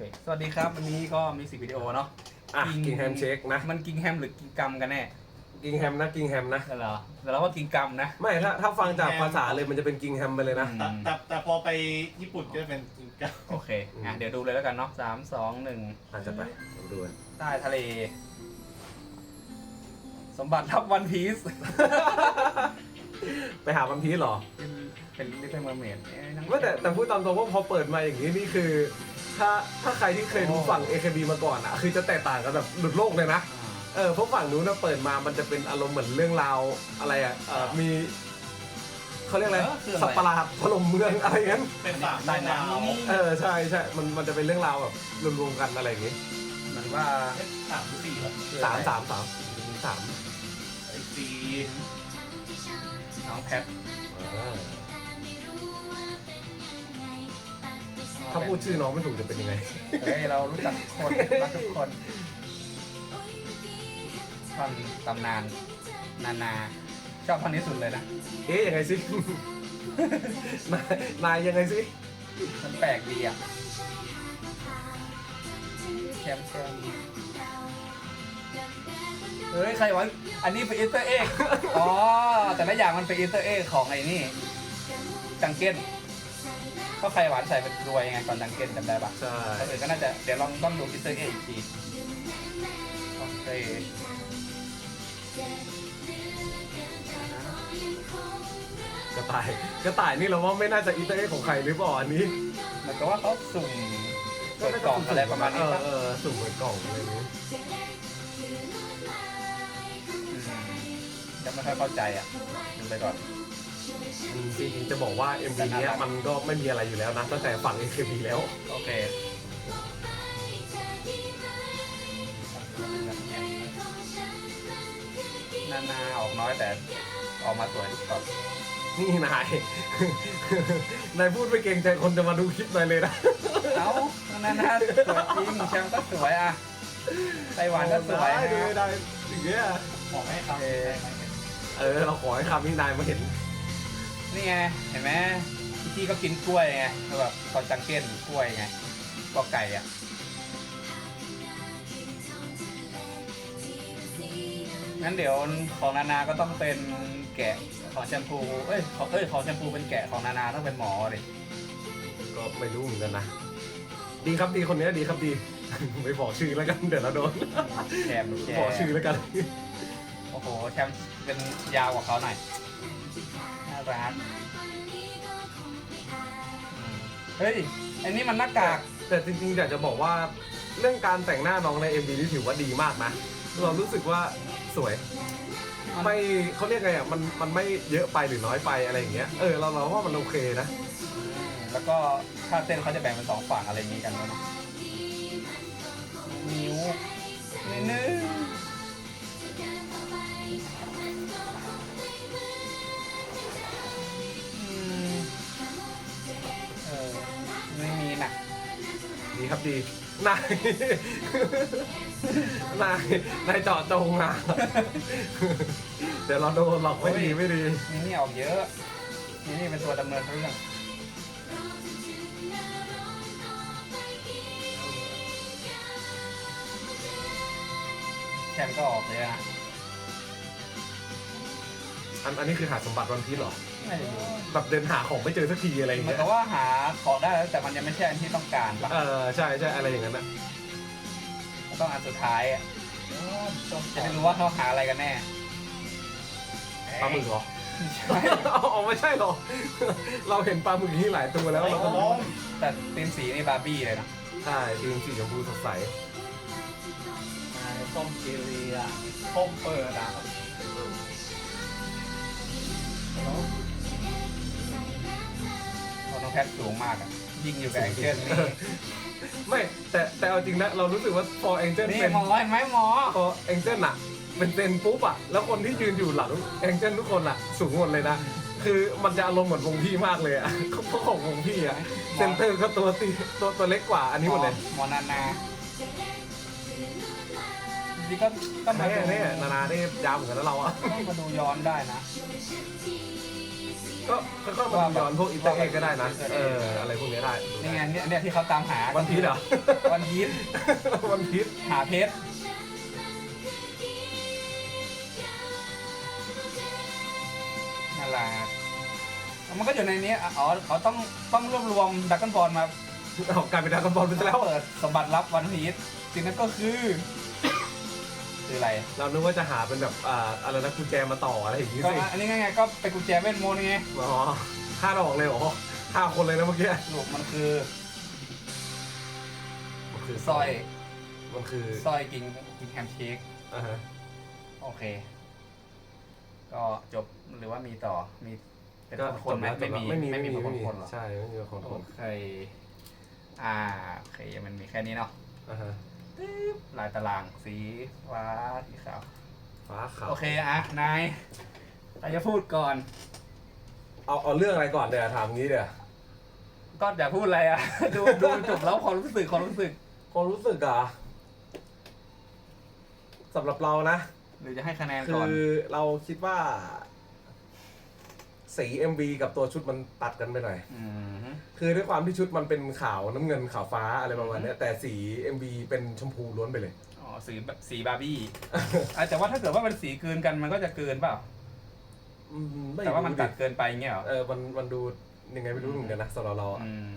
เคสวัสดีครับวันนี้ก็มีสิวิดีโอเนาะอะกิงแฮมเชคนะ มันกิงแฮมหรือกิงกัมกันแน่กิงแฮมนะกิงแฮมนะเหรอแต่เราว่ากิงกัมนะ ไม่ถ้าถ้าฟังจากภาษาเลยมันจะเป็นกิงแฮมไปเลยนะอืมแต่แต่แต่พอไปญี่ปุ่นก็เป็นจิงเก้าโอเคอะเดี๋ยวดูเลยแล้วกันเนาะสามสองหนึ่งอาจจะไปผมดูกันใต้ทะเล สมบัติทับวันพีซ ไปหาวันพีชเหรอเป็นลิตเติ้ลเมอร์เมดไม่แต่แต่พูดตามตรงว่าพอเปิดมาอย่างนี้นี่คือ ถ้าถ้าใครที่เคยดูฝั่ง AKB มาก่อนอะ คือจะแตกต่างกันแบบหลุดโลกเลยนะ เออเพราะฝั่งนู้นนะเปิดมามันจะเป็นอารมณ์เหมือนเรื่องราวอะไรอะเออมีเขาเรียกอะไรสัตว์ประหลาดถล่มเมืองอะไรงั้นเป็นสามได้หนังดาวนี่เออใช่ใช่มันมันจะเป็นเรื่องราวแบบรวมๆกันอะไรอย่างงี้มันว่าเอ๊ะสามหรือสี่วะสามสามสามสามไอ้สี่ น้องแพทอ่าถ้าพูดชื่อน้องไม่ถูกจะเป็นยังไง เฮ้ยเรารู้จักทุกคนรักทุกคนท่อนตำนาน นานา ชอบท่อนนี้สุดเลยนะ เอ๊ยยังไงสินายนายยังไงสิ มันแปลกดีอะแชมป์แชมป์เฮ้ย ใครวะอันนี้เป็นอีสเตอร์เอ็กอ๋อ แต่ละอย่างมันเป็นอีสเตอร์เอ็กของไอ้นี่ จังเก้นก็ใครหวานใส่เป็นรวยไงก่อนจังเก้นจำได้ปะใช่คนอื่นก็น่าจะเดี๋ยวลองต้องดูอีสเตอร์เอ็กอีกทีโอเคกระต่ายกระต่ายนี่เราว่าไม่น่าจะอีเตอร์เอ็กของใครหรือเปล่าอันนี้เหมือนกับว่าเขาสุ่มเปิดกล่องอะไรประมาณนี้เอปะอเออสุ่มเปิดกล่องอะไรอย่างนี้ จะไม่ค่อยเข้าใจอะดูไปก่อนอืมจริงๆจะบอกว่า MV เนี้ยมันก็ไม่มีอะไรอยู่แล้วนะตั้งแต่ฝั่ง AKB แล้ว โอเคนานาออกน้อยแต่ออกมาสวยทุกตอนนี่นาย นายพูดไม่เกรงใจคนจะมาดูคลิปนายเลยนะ เอ้านานาสวยจริงแชมป์ก็สวยอะไต้หวันก็สวยได้นะดูได้อย่างเงี้ย บอกให้คำเอ่อได้ไหม เนี่ยเออ เราขอให้คำนี้นายมาเห็น นี่ไง เห็นไหมพี่กี้ก็กินกล้วยไงแบบตอนจังเก้นกล้วยไงกอไก่อะงั้นเดี๋ยวของนานาก็ต้องเป็นแกะของแชมพู เอ้ยของเอ้ยของแชมพูเป็นแกะของนานาต้องเป็นหมอเลยก็ไม่รู้เหมือนกันนะ ดีครับดีคนเนี้ยดีครับดี ไม่บอกชื่อแล้วกันเดี๋ยวเราโดนแชมป์แชบอกมชื่อป์แล้วกัน โอ้โหแชมป์เป็นยาวกว่าเขาหน่อยน่ารักอืมเฮ้ยอันนี้มันหน้ากาก แต่จริงๆอยากจะบอกว่าเรื่องการแต่งหน้าน้องใน MV นี่ถือว่าดีมากนะ เรารู้สึกว่าสวยไม่เขาเรียกไงอะมันมันไม่เยอะไปหรือน้อยไปอะไรอย่างเงี้ยเออเราเราว่ามันโอเคนะ แล้วก็ท่าเต้นเขาจะแบ่งเป็นสองฝั่งอะไรอย่างนี้กันด้วยนะ ดีครับดี นาย นาย นายเจาะจงมาเดี๋ยวเราโดนหลอกไม่ดีไม่ดีนี่นี่ออกเยอะนี่นี่เป็นตัวดำเนินเรื่องแชมป์ก็ออกเลยนะอันอันนี้คือหาสมบัติวันพีชเหรอไม่รู้ แบบเดินหาของไม่เจอสักทีอะไรอย่างเหมือนเงี้ยกับว่าหาของได้แล้วแต่มันยังไม่ใช่อันที่ต้องการปะเออใช่ใช่อะไรอย่างนั้นนะมันต้องอันสุดท้ายอะจะได้รู้ว่าเขาหาอะไรกันแน่ปลาหมึกเหรอใช่เอาเอาไม่ใช่หรอ เราเห็นปลาหมึกที่หลายตัวแล้วไอ้เรากก็ระบองแต่ตีมสีนี่บาร์บี้เลยนะใช่ทีมสีชมพูสดใสส้มกีรีอะส้มเปิดอะเพราะน้อง แพทสูงมากอะยิงอยู่กับแองเจิลนี่ไม่แต่แต่เอาจริงนะ เรารู้สึกว่าพอแองเจิลนี่เป็นหมอเห็นไหมหมอ พอแองเจิลอะเป็นเซนปุ๊บอะแล้วคนที่ยืนอยู่หลังแองเจิลทุกคนอะสูงหมดเลยนะ คือมันจะอารมณ์เหมือนวงพี่มากเลยอะเพราะของวงพี่อะเซนเตอร์ก็ตัวตีตัวตัวเล็กกว่าอันนี้หมดเลยหมอนานาจริงๆก็ก็มาเนี่ยดูเนี่ยนานาได้ยาวเหมือนกันนะเราอะต้องมาดูย้อนได้นะ ก็ค่อยๆมาดูย้อนพวกอินเตอร์เอกก็ได้นะ เออ อะไรพวกนี้ได้ดูได้นี่ไงเนี่ยเนี่ยที่เขาตามหาวันพีชเหรอ วันพีชวันพีชหาเพชรน่ารักมันก็อยู่ในนี้อะอ๋อเขาต้องต้องรวบรวมดักกันบอลมาเอากลายเป็นดรากอนบอลไปซะแล้วเปิดสมบัติลับวันพีชสิ่งนั้นก็คือ คืออะไรเรานึกว่าจะหาเป็นแบบอ่าอะไรนะกุญแจมาต่ออะไรอย่างนี้ก็สิอันนี้ไงก็เป็นกุญแจเวทมนต์ไงอ๋อห้าดอกเลยเหรอห้าคนเลยนะเมื่อกี้ สรุปมันคือมันคือสร้อยมันคือสร้อยกินกินแฮมเชคอ่าฮะโอเค ก็จบหรือว่ามีต่อมีเป็นก็คนๆไหมจบไม่แล้วมีไม่มีไม่มีไม่คนมีคนๆเหรอใช่ไม่มีคนโอคนเคอ่าโอเคมันมีแค่นี้เนาะอ่าฮะ ลายตารางสีฟ้าสีขาว ฟ้าขาวโอเคอะนายใครจะพูดก่อน เอาเอาเรื่องอะไรก่อนเดี๋ยวถามงี้เดี๋ยวก็อย่าพูดอะไรอะดูดูจบแล้วความรู้สึกความรู้สึก ความรู้สึกอะสำหรับเรานะ หรือจะให้คะแนนคืก่อนอเราคิดว่า สี MV กับตัวชุดมันตัดกันไปหน่อย อืมคือด้วยความที่ชุดมันเป็นขาวน้ำเงินขาวฟ้าอะไรประมาณอือฮึเนี้ยแต่สี MV เป็นชมพูล้วนไปเลย อ๋อสีแบบสีบาร์บี้อะแต่ว่าถ้าเกิดว่ามันสีเกินกันมันก็จะเกินเปล่า อืมไแต่ว่ามันรู้ตัดเกินไปเงี้ยเหรอ เออมันมันดูยังไงไม่รู้เหมือนกันนะสำหรับเราอะอืม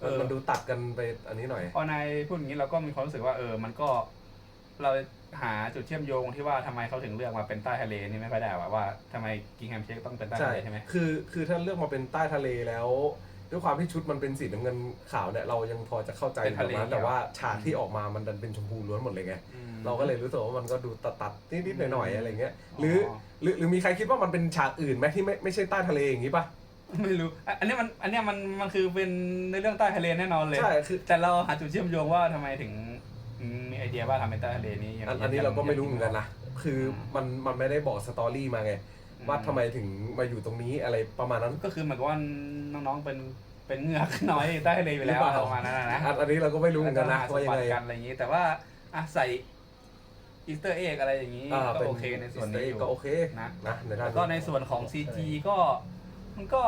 เอมันอมันดูตัดกันไปอันนี้หน่อย พอนายพูดอย่างนี้เราก็มีความรู้สึกว่าเออ มันก็ เรา หาจุดเชื่อมโยงที่ว่าทำไมเขาถึงเลือกมาเป็นใต้ทะเลนี่ไม่ค่อยได้ว่าว่าทำไมกิงแฮมเชคต้องเป็นใต้ใช่ทะเลใช่ไหมคือคือถ้าเลือกมาเป็นใต้ทะเลแล้ว ด้วยความที่ชุดมันเป็นสีน้ำเงินขาวเนี่ยเรายังพอจะเข้าใจเป็นทะเลแบบนั้นแต่ว่าฉากที่ออกมามันดันเป็นชมพูล้วนหมดเลยไงเราก็เลยรู้สึกว่ามันก็ดูตัดตัดๆนิดๆหน่อยๆอะไรเงี้ยหรืออหรือหรือมีใครคิดว่ามันเป็นฉากอื่นไหมที่ไม่ไม่ใช่ใต้ทะเลอย่างนี้ปะไม่รู้อะอันนี้มันอันเนี้ยมันมันคือเป็นในเรื่องใต้ทะเลแน่นอนเลยใช่คือแต่เราหาจุดเชื่อมโยงว่าทำไมถึงอืมมีไอ เดียว่าทำเป็นใต้ทะเลนี้ยังอันอันนี้เราก็ไม่รู้เหมือนกันนะคือมันมันไม่ได้บอกสตอรี่มาไงว่าทำไมถึงมาอยู่ตรงนี้อะไรประมาณนั้น ก็คือเหมือนกับว่าน้องๆเป็นเป็นเหงือกน้อยใต้ทะเลไปแล้วหรือเปล่าประมาณนั้นนะนะอันอันนี้เราก็ไม่รู้เหมือนกันนะแล้วว่ายังหไงสมบัติกันอะไรอย่างนี้ แต่ว่าอะใส่อีสเตอร์เอ็กอะไรอย่างนี้อ่าก็เป็นโอเคในส่วนนี้อยู่ก็โอเคนะนะในด้านแล้วก็ในส่วนของ CG ก็ มันก็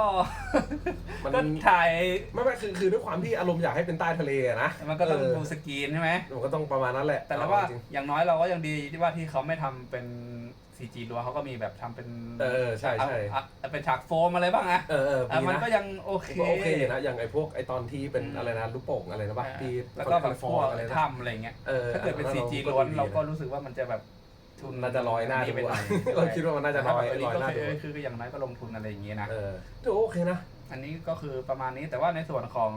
มัน ก็ถ่าย ไม่ไม่คือคือด้วยความที่อารมณ์อยากให้เป็นใต้ทะเลอะนะมันก็ต้องเดูสกรีนใช่ไหม มันก็ต้องประมาณนั้นแหละแต่เราว่าจริงอย่างน้อยเราก็ยังดีที่ว่าที่เขาไม่ทำเป็น CG ล้วนเขาก็มีแบบทำเป็นเออใช่ใช่อะอะเป็นฉากโฟมอะไรบ้างอะเออเอออะมีมันนะก็ยังโอเค ก็โอเคอยู่นะอย่างไอ้พวกไอ้ตอนที่เป็นอืม อะไรนะลูกโป่งอะไรนะปะที่แล้วก็แบบฟพอวกอะไรนะถ้ำอะไรเงี้ย เออถ้าเกิดเป็นอั CG ก็ล้วนดีเราก็นะรู้สึกว่ามันจะแบบ ทุนน่าจะร้อยหน้าไปดูหน่อยเราคิดว่ามันน่าจะร้อยแต่ถ้าแบบร้อยหน้าก็ดูคือคือคืออย่างน้อยก็ลงทุนอะไรอย่างงี้นะ เออถือว่าโอเคนะ อันนี้ก็คือประมาณนี้แต่ว่าในส่วนของ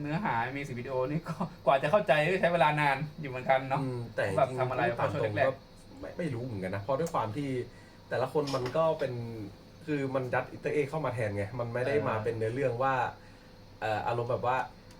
เนื้อหามีสิวิดีโอนี่ก็กว่าจะเข้าใจก็ใช้เวลานานอยู่เหมือนกันเนาะ อืมแต่แบบจริงทำอะไรๆตามช่วงตรงแรกๆก็ไม่ไม่รู้เหมือนกันนะเพราะด้วยความที่แต่ละคนมันก็เป็นคือมันยัดอินเตอร์เอกเข้ามาแทนไง มันไม่ได้มาเป็นเนื้อเรื่องว่าเอ่ออารมณ์แบบว่า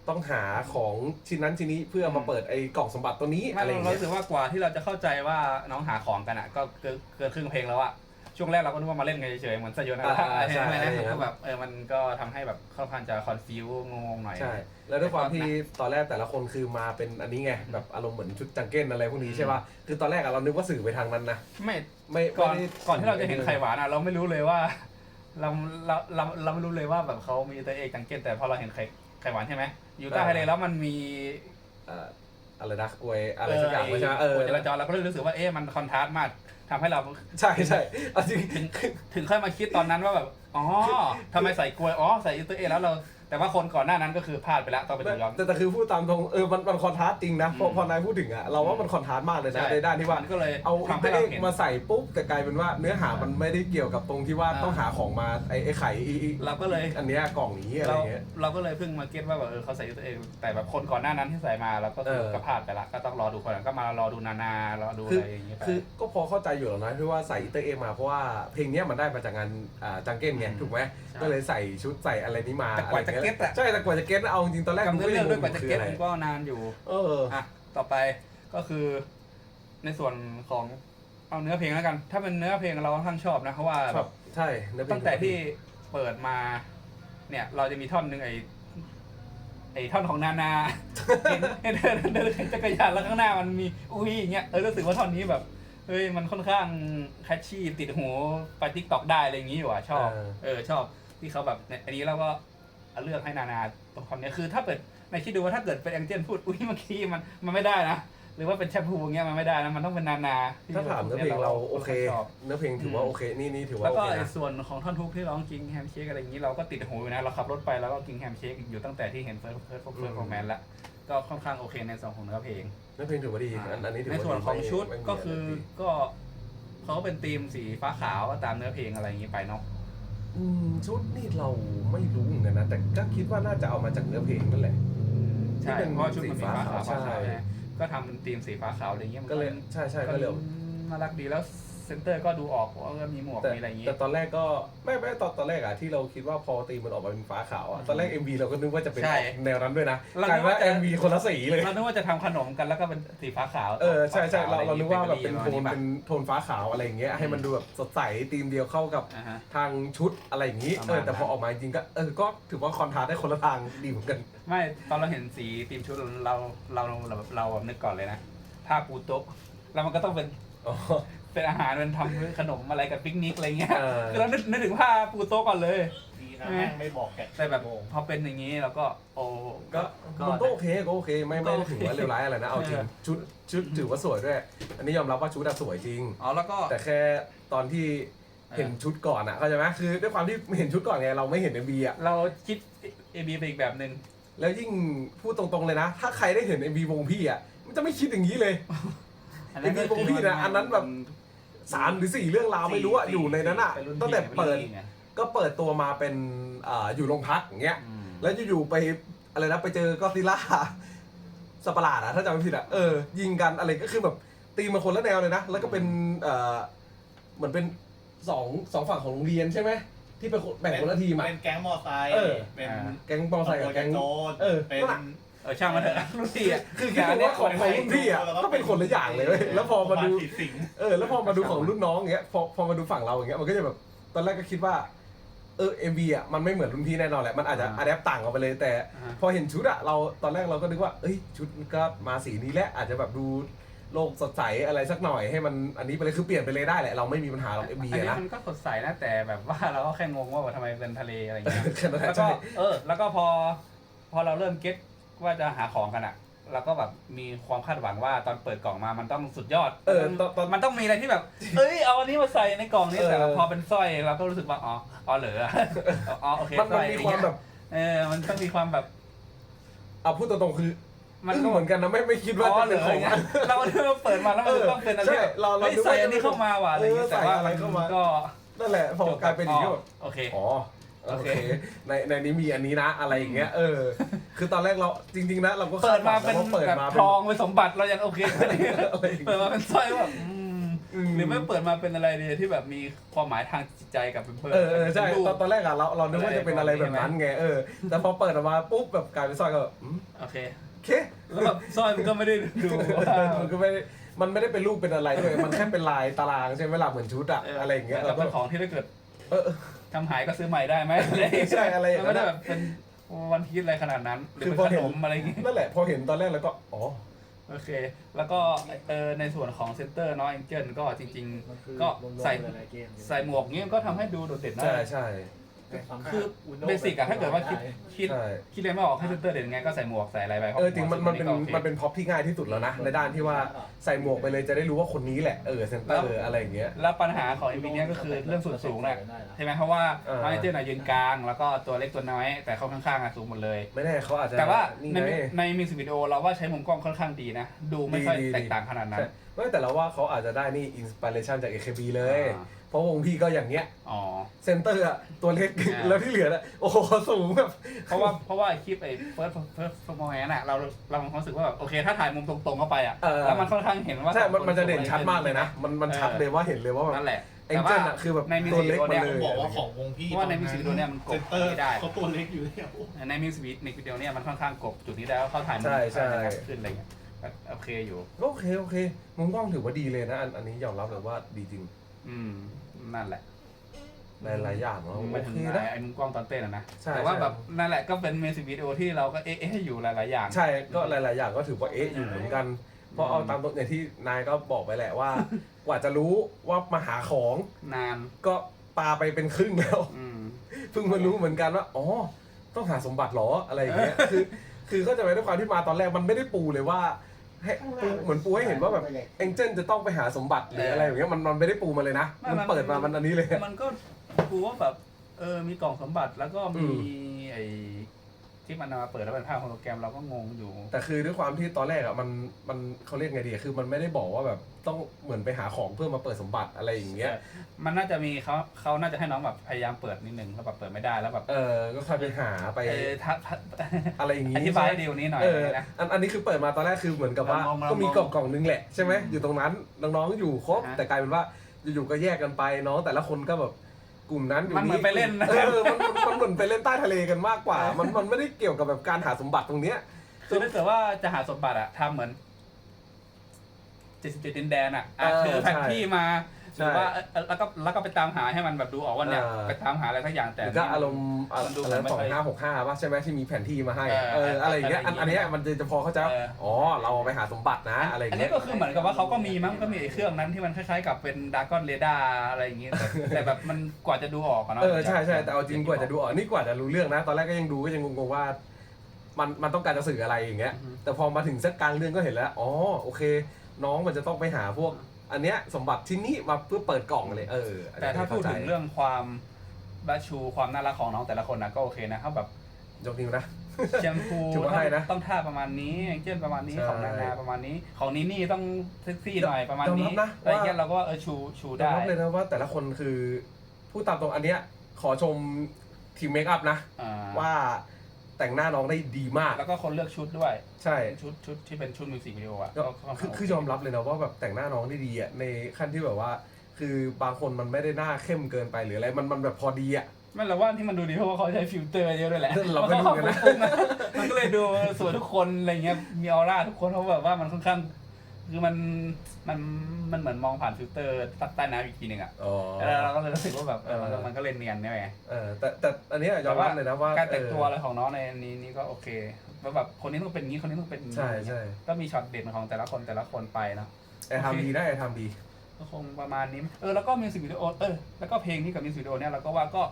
ต้องหาของชิ้นนั้นชิ้นนี้เพื่อมาเปิดไอ้กล่องสมบัติตัวนี้ไม่อะไรอย่างเราเงี้ย รู้สึกว่ากว่าที่เราจะเข้าใจว่าน้องหาของกันอะก็เกินเกินครึ่งเพลงแล้วอะช่วงแรกเราก็นึกว่ามาเล่นกันเฉยๆเหมือนสยนอะไรอ่าใช่ ใช่ไหมอะไรนะอย่างเงี้ยก็แบบเออมันก็ทำให้แบบค่อนข้างจะคอนฟิวงงๆหน่อย ใช่ แล้วด้วยความที่ตอนแรกแต่ละคนคือมาเป็นอันนี้ไงแบบอารมณ์เหมือนชุดจังเก้นอะไรพวกนี้ใช่ป่ะคือตอนแรกอะเรานึกว่าสื่อไปทางนั้นนะไม่ไม่ก่อนไม่ได้ก่อนที่เราจะเห็นไข่หวานอะเราไม่รู้เลยว่า เราเราเราเราไม่รู้เลยว่าแบบเขามีตัวเอกจังเก้นแต่พอเราเห็นไข่ ไข่หวานใช่ไหมอยู่ใต้ทะเลแล้วมันมีเอ่ออะไรนะกลวยอะไรสักอย่างไม่ใช่ไหมเออกฎจราจรเราก็เลยรู้สึกว่าเอ๊ะมันคอนทราสต์มากทำให้เราใช่ใช่เอาจริงถึงถึงค่อยมาคิดตอนนั้นว่าแบบอ๋อทำไมใส่กลวยอ๋อใส่ตัวเอกแล้วเรา แต่ว่าคนก่อนหน้านั้นก็คือพลาดไปแล้วต้องไปดูย้อน แต่แต่คือพูดตามตรงเออมันมันคอนทราสต์จริงนะพออืมพอนายพูดถึงอะเราว่ามันคอนทราสต์มากเลยนะใช่ในด้านที่ว่ามันก็เลยเอาทำให้เอเรากเห็น มาใส่ปุ๊บแต่กลายเป็นว่าเนื้อหามันไม่ได้เกี่ยวกับตรงที่ว่าอ่าต้องหาของมาไอ้ไอ้ไข่ไอ้ไอ้เราก็เลยอันเนี้ยกล่องนี้อะไรเราเงี้ย เราก็เลยเพิ่งมาเก็ตว่าแบบเออเขาใส่ตัวเอง แต่แบบคนก่อนหน้านั้นที่ใส่มาเราก็คือเออ ก็พลาดไปละก็ต้องรอดูคนหลังก็มารอดูนานารอดูคืออะไรอย่างเงี้ยไป คือก็พอเข้าใจอยู่แล้วนะที่ว่าใส่อินเตอร์เอมาเพราะว่าเพลงเนี้ยมันได้มาจากงานอ่าจังเก้นไงอืมถูกไหมใช่ ก็เลยใส่ชุดใส่อะไรนี้มาแต่กว่าจะอไรงี้ยเก็ตอะใช่แต่กว่าจะเก็ตเอาจริงๆตอนแรกกับเนื้อเรื่องด้วยกว่าจะเก็ตคืออะไรมันก็นานอยู่ เอออะต่อไปก็คือ ในส่วนของเอาเนื้อเพลงแล้วกัน ถ้าเป็นเนื้อเพลงเราค่อนข้างชอบนะเพราะว่าชอบใช่เนื้อเพลตั้งแต่ที่เปิดมา เนี่ย เราจะมีท่อนหนึ่งไอ้ไอ้ท่อนของนานาเห็นเห็นเดินเดินเห็นจักรยานแล้วข้างหน้ามันมีอุ้ยอย่างเงี้ยเออรู้สึกว่าท่อนนี้แบบเฮ้ยมันค่อนข้างแคชชี่ติดหูไปทิกตอกได้อะไรอย่างงี้อยู่อะชอบ เออชอบที่เขาแบบเนี่ยอันนี้เราก็ เอาเลือกให้นานาตรงคำนี้คือถ้าเกิดในคิดดูว่าถ้าเกิดเป็นแองเจิลพูดอุ้ยเมื่อกี้มันมันไม่ได้นะหรือว่าเป็นแชมพูอย่างเงี้ยมันไม่ได้นะมันต้องเป็นนานาที่ถ้าถามเนื้อเพลงเราโอเคชอบเนื้อเพลงถือว่าโอเคนี่นี่ถือว่าแล้วโอก็เคไอ้นะส่วนของท่อนฮุกที่ร้องกิงแฮมเชคอะไรอย่างนี้เราก็ติดหูอยู่นะเราขับรถไปแล้วก็กิงแฮมเชคอยู่ตั้งแต่ที่เห็นเฟิร์สเฟิร์สเฟิร์สของแมนแล้วก็ค่อนข้างโอเคในส่วนของเนื้อเพลงเนื้อเพลงถือว่าดีอันอันนี้ถือในว่าส่วนของไม่ชุดไม่มีก็คืออะไรที่ก็เขาก็เป็นธีมสีฟ้าขาวก็ตามเนื้อเพลงอะไรอย่างนี้ไปเนาะ อืมชุดนี่เราไม่รู้เหมือนกันนะ แต่ก็คิดว่าน่าจะเอามาจากเนื้อเพลงนั่นแหละ ใช่ที่เป็นเพราะชุดมันสีสีฟ้าฟ้าขาวขาวฟ้าขาวใช่ไงก็ทำเป็นธีมสีฟ้าขาวอะไรอย่างเงี้ยมันก็เลยใช่ใช่ก็เลยน่ารักดีแล้ว เซนเตอร์ก็ดูออกว่าก็มีหมวก แต่มีอะไรอย่างงี้ แต่ตอนแรกก็ไม่ไม่ตอนตอนแรกอะที่เราคิดว่าพอตีมันออกมาเป็นฟ้าขาวอะตอนแรก MV เราก็นึกว่าจะเป็นใช่แนวนั้นด้วยนะเรากลายนึกว่าว่า จะ MV คนละสีเลย เรานึกว่าจะทำขนมกันแล้วก็เป็นสีฟ้าขาวเออใช่ใช่เราฟ้เรานึกว่าแบบเป็นบโทกรีนปะเป็นโทนฟ้าขาวอะไรอย่างเงี้ยให้มันดูแบบสดใสธีมเดียวเข้ากับอ่าฮะ ทางชุดอะไรอย่างงี้ประเอมาณอแต่พอนั้นออกมาจริงๆก็เออก็ถือว่าคอนทราสต์ได้คนละทางดีเหมือนกัน ไม่ตอนเราเห็นสีธีมชุดเราเราเราเราแบบเราแบบนึกก่อนเลยนะถ้าปูโต๊ะแล้วมันก็ต้องเป็นอ๋อ เป็นอาหารเป็นทำขนมอะไรกับปิกนิกอะไรเงี้ยเออ คือเรานึกนึกถึงผ้าปูโต๊ะก่อนเลย ดีนะแม่งไม่บอกแกะแต่แบบโมงพอเป็นอย่างนี้เราก็โอ้ก็มันก็โอเคก็โอเคไม่ไม่ได้ถือว่าเลวร้ายอะไรนะเอาจริงเออชุดชุดถือว่าสวยด้วย อันนี้ยอมรับว่าชุดอะสวยจริง อ๋อแล้วก็ แต่แค่ตอนที่เห็นชุดก่อนอะเข้าใจไหมคือด้วยความที่เห็นชุดก่อนไงเราไม่เห็นเอ็มบีอะเราคิดเอบีไปอีกแบบหนึ่งแล้วยิ่งพูดตรงๆเลยนะ ถ้าใครได้เห็นเอ็มบีวงพี่อะมันจะไม่คิดอย่างนี้เลย อันนั้นก็ไอ้พี่ผมพี่นะอันนั้นแบบ สามหรือสี่เรื่องราวไม่รู้อะอยู่ในนั้นอะเป็นรุ่นตั้งแต่พี่เปิดไงก็เปิดตัวมาเป็นอ่าอยู่โรงพักอย่างเงี้ยอืมแล้วอยู่ๆไปอะไรนะไปเจอก็อดซิลล่าสตว์ประหลาดอะถ้าจำไม่ผิดอะเออยิงกันอะไรก็คือแบบตีมาคนละแนวเลยนะ แล้วก็เป็นเอ่อเหมือนเป็นสองสองฝั่งของโรงเรียนใช่ไหมที่เป็นคนแบ่งคนละทีมอะ เป็นแก๊งมอไซค์เออ เป็นแก๊งปอไซค์กับแก๊ง โจรเออ เป็นนั่นน่ะ เออช่างมันเถอะรุ่นพี่อะคือคิดดูว่าของของรุ่นพี่อะก็เป็นคนละอย่างเลยเว้ยแล้วพอมาดูผีสิงเออแล้วพอมาดูของรุ่นน้องอย่างเงี้ยพอพอมาดูฝั่งเราอย่างเงี้ยมันก็จะแบบตอนแรกก็คิดว่าเออเอ็มบีอะมันไม่เหมือนรุ่นพี่แน่นอนแหละมันอาจจะอะแดปต่างกันไปเลยแต่ อ่า พอเห็นชุดอะเราตอนแรกเราก็นึกว่า เอ้ยชุดก็มาสีนี้แหละอาจจะแบบดูโลกสดใสอะไรสักหน่อยให้มันอันนี้ไปเลยคือเปลี่ยนไปเลยได้แหละเราไม่มีปัญหาหรอกเอ็มบีอันนี้นะ มันก็สดใสนะแต่แบบว่าเราก็แค่งงว่าแบบทำไมเป็นทะเลอะไรอย่างเงี้ยแค่นั้นแหแล้ละวก็ใช่เออ แล้วก็พอ พอเราเริ่มเก็ต ว่าจะหาของกันอะเราก็แบบมีความคาดหวังว่าตอนเปิดกล่องมามันต้องสุดยอดเออตอนตอนมันต้องมีอะไรที่แบบเอ้ยเอาอันนี้มาใส่ในกล่องนี้เออ แต่พอเป็นสร้อยเราก็รู้สึกว่าอ๋ออ๋อเหรออ๋อโอเคมันสร้มันอยมีความแบบเออมันต้องมีความแบบเอาพูดตรงๆคือมันอึ้งก็เหมือนกันนะไม่ไม่คิดว่าอ๋อจะเหรเป็นอของอย่างเงี้ยเราเริ่มเปิดมาแล้วมันจะต้องเป็นอะไรใช่แบบเราเราเฮ้ยนึกว่าใส่อันนี้เข้ามาว่ะอะไรอย่างเงี้ยเออแต่ว่าใส่อะไรเข้ามา ก็นั่นแหละพอกลายเป็นอย่างนี้ก็แบบ โอเค อ๋อ โอโอเคเค ในในนี้มีอันนี้นะอะไรอย่างเงี้ยเออ คือตอนแรกเราจริง ๆ นะเราก็เปิดมาเป็นคดหวังะว่เปิดแบบมาทองเป็นสมบัติเรายังโอเคกว่านี้อะไรอย่างเปิเงี้ยดมาเป็นสร้อยแบบอืมอืมหรือไม่เปิดมาเป็นอะไรดีที่แบบมีความหมายทางจิตใจกับเป็นเปิดเออเออใช่เป็นรูปตอนตอนแรกอะเราเรานึกว่าจะเป็นอะไรแบบนั้นไงเออแต่พอเปิดออกมาปุ๊บแบบกลายเป็นสร้อยก็แบบอืมโอเคโอเคแล้วแบบสร้อยมันก็ไม่ได้ดูว่ามันก็ไม่ได้มันไม่ได้เป็นรูปเป็นอะไรด้วยมันแค่เป็นลายตารางใช่ไหมล่ะเหมือนชุดอะอะไรอย่างเงี้ยแต่เราก็เป็นของที่ถ้าเกิดเออเออ ทำหายก็ซื้อใหม่ได้ไหมใช่อะไรอย่างมันนั้ไม่นได้อะแบบเป็นวันพีชอะไรขนาดนั้น หรือคือเป็นพอขเห็นนมอะไรอย่างงี้ นั่นแหละพอเห็นตอนแรกแล้วก็อ๋อ โอเค แล้วก็เออในส่วนของเซนเตอร์เนาะแองเจิลก็จริงๆก็ใส่ใส่หมวกนี้ก็ทำให้ดูโดดเด่นนะ ใช่ใช่ คือเบสิกอะถ้าเกิดว่าคิดคิดใช่ คิดเลยไม่ออกให้เซนเตอร์เด่นไงก็ใส่หมวกใส่อะไรไปเออจริงมันมันเป็นก็โอคมันเป็นพ็อปที่ง่ายที่สุดแล้วนะ ในด้านที่ว่าใส่หมวกไปเลยจะได้รู้ว่าคนนี้แหละเออเซนเตอร์อะไรอย่างเงี้ย แล้วปัญหาของเอ็มบีเนี้ยก็คือเรื่องส่วนสูงแหละใช่ไหมเพราะว่าเออน้องแองเจิลน่ะยืนกลาง แล้วก็ตัวเล็กตัวน้อยแต่เขาข้างๆอะสูงหมดเลย ไม่แน่เขาอาจจะแต่ว่านี่ในไงในมิวสิกวิดีโอเราว่าใช้มุมกล้องค่อนข้างดีนะ ดูไม่ค่อยดีดีแตกต่างขนาดนั้น ใช่ไม่แต่เราว่าเขาอาจจะได้นี่อินสปิเรชันจาก AKB เลย อ่าเพราะวงพี่ก็อย่างเงี้ยอ๋อ เซนเตอร์อะตัวเล็กอ่า แล้วที่เหลือน่ะโอ้โหสูงแบบเพราะว่าเพราะว่าไอ้คลิปไอ้เฟิร์สเฟิร์สฟอร์แมนอะเราเรามีความรู้สึกว่าแบบโอเค ถ้าถ่ายมุมตรงๆเข้าไปอะเออแล้วมันค่อนข้างเห็นว่า ใช่มันมันจะสองคเด่นชัดมากเลยนะ มันมันชัดเลยว่าเห็นเลยว่าแบบ นั่นแหละเอ็งเจิลอะคือแบบในมิวตัวสิกเล็กวิดีโอมาเนี่ยเลยบอกว่าของวงพี่เพราะว่าในมิวสิกวิดีโอเนี่ยมันกดเซนเตอร์ไม่ได้ เขาตัวเล็กอยู่แล้ว ในมิวสิกวิดีโอเนี่ยมันค่อนข้างกบจุดนี้ได้แล้วเขาถ่ายมุมใช่ใช่ขึ้นอะไรเงี้ยก็โอเคอยู่ โอเคโอเคมุมกล้องถือว่าดีเลยนะ อันอันนี้ยอมรับเลยว่าดีจริง อืม นั่นแหละหลายๆอย่างเราไม่โอถึงเคไอ้นะ ไอ้มุมกล้องตอนเต้นอะนะ ใช่แต่ว่าใช่ แบบนั่นแหละก็เป็นมิวสิกวิดีโอที่เราก็เอ๊ะเอ๊ะอยู่หลายๆอย่าง ใช่ ก็หลาย ๆ อย่างก็ถือว่าเอ๊ะอยู่เหมือนกัน เพราะเอาตามตัวอย่างที่นายก็บอกไปแหละว่า กว่าจะรู้ว่ามาหาของนาน ก็ปาไปเป็นครึ่งแล้ว อืม เพิ่งมารู้เหมือนกันว่า อ๋อ ต้องหาสมบัติเหรออะไรอย่างเงี้ย คือ คือเข้าใจไหมด้วยความที่มาตอนแรกมันไม่ได้ปูเลยว่า ให้ปูเหมือนปูให้เห็นว่าแบบเอ็งเจิลจะต้องไปหาสมบัติหรืออะไรอย่างเงี้ยมันมันไม่ได้ปูมาเลยนะไม่มันมันเปิดมามันอันนี้เลยมันก็กูว่าแบบเออมีกล่องสมบัติแล้วก็อืมีมไอ้ ที่มันเอามาเปิดแล้วเป็นภาพโฮโลแกรมเราก็งงอยู่ แต่คือด้วยความที่ตอนแรกอะมันมันเขาเรียกไงดีอะคือมันไม่ได้บอกว่าแบบต้องเหมือนไปหาของเพื่อมาเปิดสมบัติอะไรอย่างเงี้ยมันน่าจะมีเขาเขาน่าจะให้น้องแบบพยายามเปิดนิดนึงแล้วแบบเปิดไม่ได้แล้วแบบเออก็ค่อยไปหาไปเออถ้าถ้าอะไรอย่างงี้อธิบายให้ใช่ไหมดีกว่านี้หน่อยเออนะอันอันนี้คือเปิดมาตอนแรกคือเหมือนกับว่าเรามองเราก็มีมองกล่องกล่องนึงแหละใช่ไหมอยู่ตรงนั้นน้องๆอยู่ครบฮะแต่กลายเป็นว่าอยู่ๆก็แยกกันไปน้องแต่ละคนก็แบบ กลุ่มนั้นอยู่มันเหมือนไปเล่นนะ เออมันมันมันเหมือนไปเล่นใต้ทะเลกันมากกว่า มันมันไม่ได้เกี่ยวกับแบบการหาสมบัติตรงเนี้ย คือถ้าเกิดว่าจะหาสมบัติอะทำเหมือนเจ็ดสิบเจ็ดดินแดนอะอะเออคือแผนที่มาห ใช่รือว่าเออแล้วก็แล้วก็ไปตามหาให้มันแบบดูออกว่าเนี่ยเออไปตามหาอะไรสักอย่างแต่แต่ก็อารมณ์อะมันดูอะไรไม่สองค่อยห้าหกห้าป่ะใช่ไหมที่มีแผนที่มาให้เออเอออะไรอย่างเงี้ยอันอะไรอันอย่างเงี้เนี้ยยมันจะพอเขาใจว่าเออ อ๋อเราไปหาสมบัตินะอะไรอย่างอันเงี้นี้ย ก็คือเหมือนกับว่าเขาก็มีมั้งก็มีไอ้เครื่องนั้นที่มันคล้ายๆกับเป็นดากอนเรดาร์อะไรอย่างงี้แต่แต่แบบมันกว่าจะดูออกอะเนาะ เออใช่ใช่แต่เอาจริงกว่าจะดูออกนี่กว่าจะรู้เรื่องนะ ตอนแรกก็ยังดูก็ยังงงๆว่า มันมันต้องการจะสื่ออะไรอย่างเงี้ย อือฮึ แต่พอมาถึงสักกลางเรื่องก็เห็นแล้วอ๋อโอเค น้องมันจะต้องไปหาพวก อันเนี้ยสมบัติที่นี่มาเพื่อเปิดกล่องเลยเอออันแต่นี้ถ้าพูดถึงข้ใจเรื่องความบาชูความน่ารักของน้องแต่ละคนนะก็โอเคนะถ้าแบบยกนิ้วนะ แชมพูถือว่าให้นะต้องท่าประมาณนี้อย่างเช่นประมาณนี้ใช่ของนานาประมาณนี้ ของนี้นี่ต้องเซ็กซี่หน่อยประมาณยอมนี้รับนะอะไรเงี้ยว่าเราก็เออชูชูยอมได้ รับเลยนะว่าแต่ละคนคือพูดตามตรงอันเนี้ยขอชมทีมเมคอัพนะ อ่า ว่า แต่งหน้าน้องได้ดีมาก แล้วก็คนเลือกชุดด้วยใช่ ชุดชุดที่เป็นชุดมิวสิกวิดีโออะก็ก็นคือข้างคือยอมรับเลยนะว่าแบบแต่งหน้าน้องได้ดีอะในขั้นที่แบบว่า คือบางคนมันไม่ได้หน้าเข้มเกินไปหรืออะไรมันมันแบบพอดีอะไม่เราว่าที่มันดูดีเพราะว่าเขาใช้ฟิลเตอร์เยอะด้วยแหละเราไม่รู้กันนะมันก็เลยดูสวยทุกคนอะไรเงี้ยมีออร่าทุกคนเพราะแบบว่ามันค่อนข้าง คือมันมันมันเหมือนมองผ่านฟิลเตอร์ใต้น้ำอีกทีหนึ่งอะอ๋อแล้วเราก็เลยรู้สึกว่าแบบเออมันก็เออมันก็เลยเนียนเนี่ยไงเออแต่แต่อันเนี้ยยอมรับเลยนะว่าการแต่งตัวอะไรเออของน้องในนี้นี่ก็โอเคแล้วแบบคนนี้ต้องเป็นงี้คนนี้ต้องเป็นงี้ใช่ใช่ก็มีช็อตเด่นของแต่ละคนแต่ละคนไปเนาะไอทำดีได้ไอทำดีก็คงประมาณนี้ เออแล้วก็มิวสิกวิดีโอเออแล้วก็เพลงนี้กับมิวสิกวิดีโอเนี่ยเราก็ว่าก็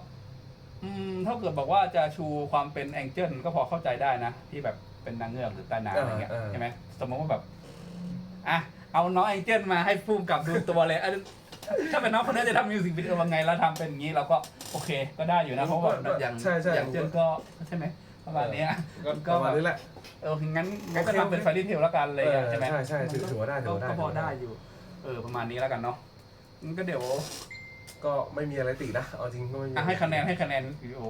อืมถ้าเกิดบอกว่าจะชูความเป็นแองเจิลก็พอเข้าใจได้นะ ที่แบบเป็นนางเงือกหรือตาหนาอะไรเงี้ยเออเออใช่ไหมสมมติว่าแบบ อะเอาน้องแองเจิลมาให้ฟูมกับดูตัวเลยอะถ้าเป็นน้องคนนี้จะทำมิวสิกวิดีโอยังไงแล้วทำเป็นอย่างนี้เราก็โอเคก็ได้อยู่นะเพราะว่าอย่างใช่ใช่ อย่างเจิลก็ใช่ไหมประมาณเนี้ยก็ก็ประมาณนี้แหละเอองั้นงั้นก็โอเคทำเป็นไฟที่เทลแล้วกันเลยใช่ไหมใช่ใช่ถือถือว่าได้ถือว่าได้ก็พอได้อยู่ เออประมาณนี้แล้วกันเนาะงั้นก็เดี๋ยว ก็ไม่มีอะไรตินะเอาจริงก็ไม่มีอะให้คะแนนให้คะแนนวิดีโอ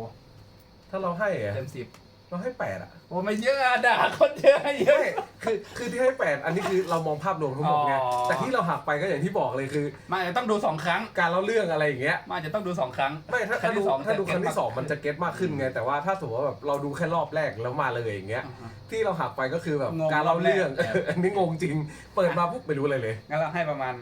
ถ้าเราให้อะเต็มสิบ เราให้แปดอะโอ้ไม่เยอะอะด่าคนเยอะเยอะ ไม่คือคือที่ให้แปดอันนี้คือเรามองภาพรวมทั้งหมดไงอ๋อ แต่ที่เราหักไปก็อย่างที่บอกเลยคือ มันอาจจะต้องดูสองครั้งการเล่าเรื่องอะไรอย่างเงี้ย มันอาจจะต้องดูสองครั้งไม่ถ้าครั้ถ้างที่ดูสองถ้าดูจะครั้งที่สองเก็ตมากมันจะเก็ตมากขึ้นไงแต่ว่าถ้าสมมติว่าแบบเราดูแค่รอบแรกแล้วมาเลยอย่างเงี้ย อ่าที่เราหักไปก็คือแบบงงการเล่าเรื่อง รอบแรกเอออันนี้งงจริง เปิดมาปุ๊บไม่รู้อะไรเลย งั้นเราให้ประมาณ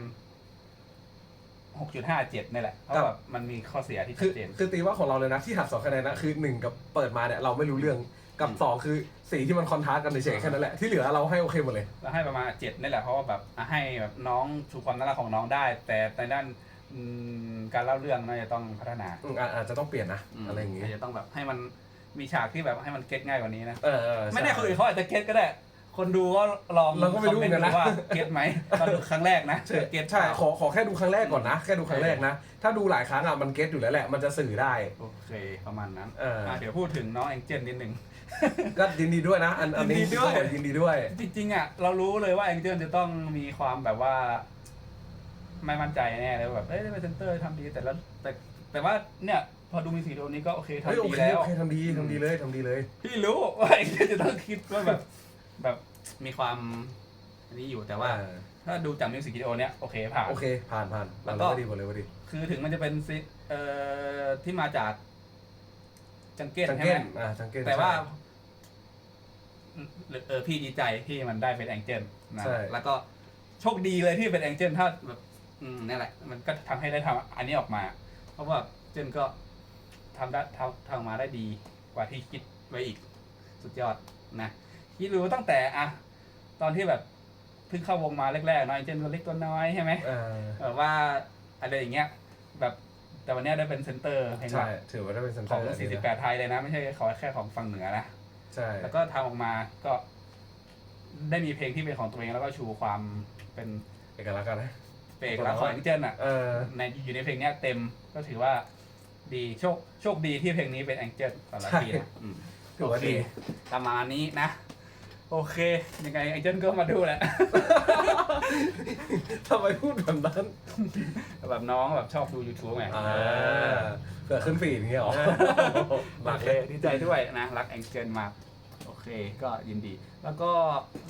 หกจุดห้าเจ็ดนี่แหละ เพราะครับแบบมันมีข้อเสียที่คืชัอดเจน คือตีว่าของเราเลยนะที่หักสองคะแนนนะคือหนึ่งกับเปิดมาเนี่ยเราไม่รู้เรื่อง กับอืมสองคือสีที่มันคอนทราสต์กันเฉยๆแค่นั้นแหละที่เหลือเราให้โอเคหมดเลยเราให้ประมาณเจ็ดนี่แหละเพราะว่าแบบอะให้แบบน้องชูความน่ารักของน้องได้ แต่ในด้านอืมการเล่าเรื่องน่าจะต้องพัฒนาอืมอะอาจจะต้องเปลี่ยนนะ อะไรอย่างงี้อาจจะต้องแบบให้มันมีฉากที่แบบให้มันเก็ตง่ายกว่านี้นะเออเออไม่แน่ใช่ คนอื่นเขาอาจจะเก็ตก็ได้ คนดูก็ลองเราก็ไม่รู้คอเหมือนกันนะดูว่าเก็ตไหมตอนดูครั้งแรกนะใช่เก็ตใช่ขอขอแค่ดูครั้งแรกก่อนนะ แค่ดูครั้งแรกนะ ถ้าดูหลายครั้งอะมันเก็ตอยู่แล้วแหละมันจะสื่อได้ โอเคประมาณนั้นเอออะเดี๋ยวพูดถึงน้องแองเจิลนิดนึง ก็ยินดีด้วยนะ อันอันนี้ยินดีด้วยต้องบอกยินดีด้วย จริงๆอะเรารู้เลยว่าแองเจิลจะต้องมีความแบบว่า ไม่มั่นใจแน่เลยว่าแบบเอ้ยเป็นเซนเตอร์ทำดีแต่ละแต่แต่ว่าเนี่ย พอดูมีสีโดนี้ก็โอเคเฮ้ยทำโอดีเคแล้วโอเคทำดีทำดีเลยทำดีเลยพี่รู้ว่าแองเจิลจะต้องคิดว่าแบบ แบบมีความอันนี้อยู่แต่ว่า อ่าถ้าดูจากมิวสิกวิดีโอเนี้ยโอเคผ่าน โอเค ผ่านผ่านแล้เราวก็ก็ดีหมดเลยว่าดีคือถึงมันจะเป็นซิเอ่อที่มาจากจังเก้นจังใช่เก้ไหมนอ่าจังเก้นแต่ว่าใช่ เออพี่ดีใจที่มันได้เป็นแองเจิลนะใช่ แล้วก็โชคดีเลยที่เป็นแองเจิลถ้าแบบอืมนี่แหละ มันก็ทำให้ได้ทำอันนี้ออกมา เพราะว่าเจนก็ทำได้ทำทำมาได้ดีกว่าที่คิดไว้อีกสุดยอดนะคิดรู้ตั้งแต่อะตอนที่แบบเพิ่งเข้าวงมาแรกๆเน้อยเจนตัวเล็กตัวน้อยใช่ไหม อ่าแบบว่าอะไรอย่างเงี้ยแบบแต่วันเนี้ยได้เป็นเซนเตอร์เพลงหลัใช่กถือว่าได้เป็นเซนเตขอองร์อันนี้นะ48 ไทยเลยนะ ไม่ใช่ขอแค่ของฝั่งเหนือนะ ใช่แล้วก็ทำออกมาก็ ได้มีเพลงที่เป็นของตัวเองแล้วก็ชูความเป็นเอกลักษณ์กันนะเป็นเอกลักษณ์ของแองเจิลอะ เออ ในอยู่ในเพลงเนี้ยเต็มก็ถือว่า ดีโชคโชคดีที่เพลงนี้เป็นแองเจิลสำหรับพี่นะอืมถือว่าดีโเคประมาณนี้นะ โอเค ยังไงแองเจิลก็มาดูแหละ ทำไมพูดแบบนั้นแบบน้องแบบชอบดู YouTube ไงอ่าเผื่อขึ้นฟีดอย่างเงี้ยเหรอโอมาเคเลยดีใจด้วยนะ รักแองเจิลมาก โอเค ก็ยินดี แล้วก็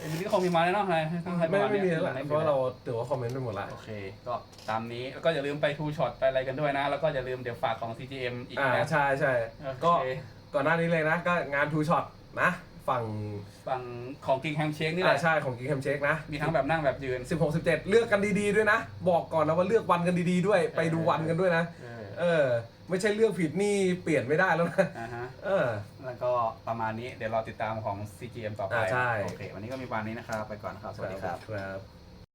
อันนี้ก็คงมีมาแล้วเนาะอะไรต้องให้ปไม่ระาณไม่มีนี้ยแล้วแหละเพราะว่าเราถือว่าคอมเมนต์ไปหมดละโอเค ก็ตามนี้ แล้วก็อย่าลืมไปทูช็อตไปอะไรกันด้วยนะ แล้วก็อย่าลืมเดี๋ยวฝากของ CGM อีกอ่านะใช่ใช่โอเคก็ก่อนหน้านี้เลยนะ ก็งานทูช็อตนะ ฝั่งฝั่งของกิงแฮมเชคนี่แหอ่าละใช่ของกิงแคมเช็คนะ มีทั้งแบบนั่งแบบยืน 16 17 เลือกกันดีๆด้วยนะ บอกก่อนนะว่าเลือกวันกันดีๆด้วย ไปดูวันกันด้วยนะ เออเออ ไม่ใช่เลือกผิดนี่เปลี่ยนไม่ได้แล้วนะ อ่าฮะ เออ แล้วก็ประมาณนี้เดี๋ยวรอติดตามของ CGM ต่อไป อ่าใช่ โอเค วันนี้ก็มีประมาณนี้นะครับ ไปก่อนนะครับ สวัสดีครับ ครับ